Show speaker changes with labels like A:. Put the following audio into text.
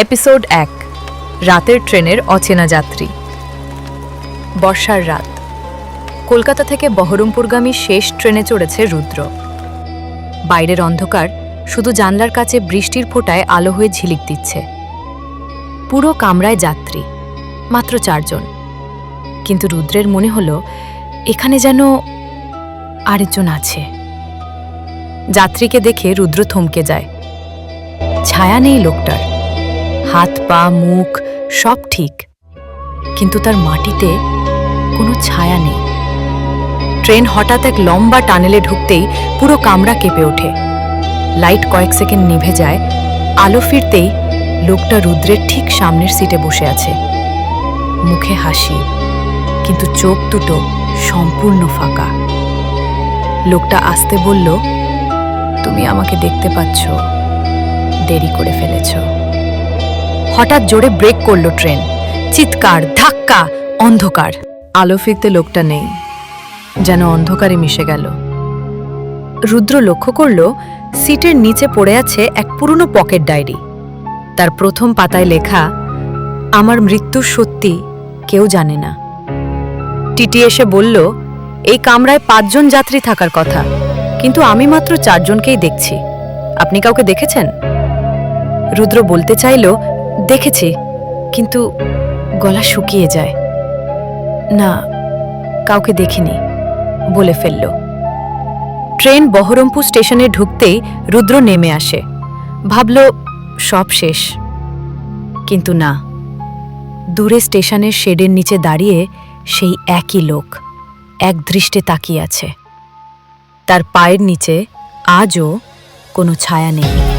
A: Episode এক, রাতের ট্রেনের অচেনা যাত্রী। বর্ষার রাত। কলকাতা থেকে বহরমপুরগামী শেষ ট্রেনে চড়েছে রুদ্র। বাইরের অন্ধকার শুধু জানলার কাছে বৃষ্টির ফোঁটায় আলো হয়ে ঝিলিক দিচ্ছে। পুরো কামরায় যাত্রী, মাত্র চারজন। কিন্তু রুদ্রের মনে হলো, এখানে যেন আরেকজন আছে। যাত্রীকে দেখে রুদ্র থমকে যায়। ছায়া নেই লোকটার। হাত, পা, মুখ, সব ঠিক। কিন্তু তার মাটিতে কোনো ছায়া নেই। ট্রেন হঠাৎ এক লম্বা টানেলে ঢুকতেই পুরো কামরা কেঁপে ওঠে। লাইট কয়েক সেকেন্ড নিভে যায়, আলো ফিরতেই লোকটা রুদ্রের ঠিক সামনের সিটে বসে আছে। মুখে হাসি, কিন্তু চোখ দুটো সম্পূর্ণ ফাঁকা। লোকটা আসতে বলল, তুমি আমাকে দেখতে পাচ্ছ, দেরি করে ফেলেছ। হঠাৎ জোরে ব্রেক করল ট্রেন। চিৎকার, ধাক্কা, অন্ধকার। আলো ফিরতে লোকটা নেই। যেন অন্ধকারে মিশে গেল। রুদ্র লক্ষ্য করল, সিটের নিচে পড়ে আছে এক পুরনো পকেট ডায়েরি। তার প্রথম পাতায় লেখা, আমার মৃত্যু সত্যি, কেউ জানে না। টিটি এসে বলল, এই কামরায় পাঁচজন যাত্রী থাকার কথা, কিন্তু আমি মাত্র চারজনকেই দেখছি। আপনি কাউকে দেখেছেন? রুদ্র বলতে চাইল দেখেছি, কিন্তু গলা শুকিয়ে যায়। না, কাউকে দেখিনি, বলে ফেলল। ট্রেন বহরমপুর স্টেশনে ঢুকতেই রুদ্র নেমে আসে। ভাবল, সব শেষ। কিন্তু না, দূরে স্টেশনের শেডের নিচে দাঁড়িয়ে সেই একই লোক, এক দৃষ্টে তাকিয়ে আছে। তার পায়ের নিচে আজও কোনো ছায়া নেই।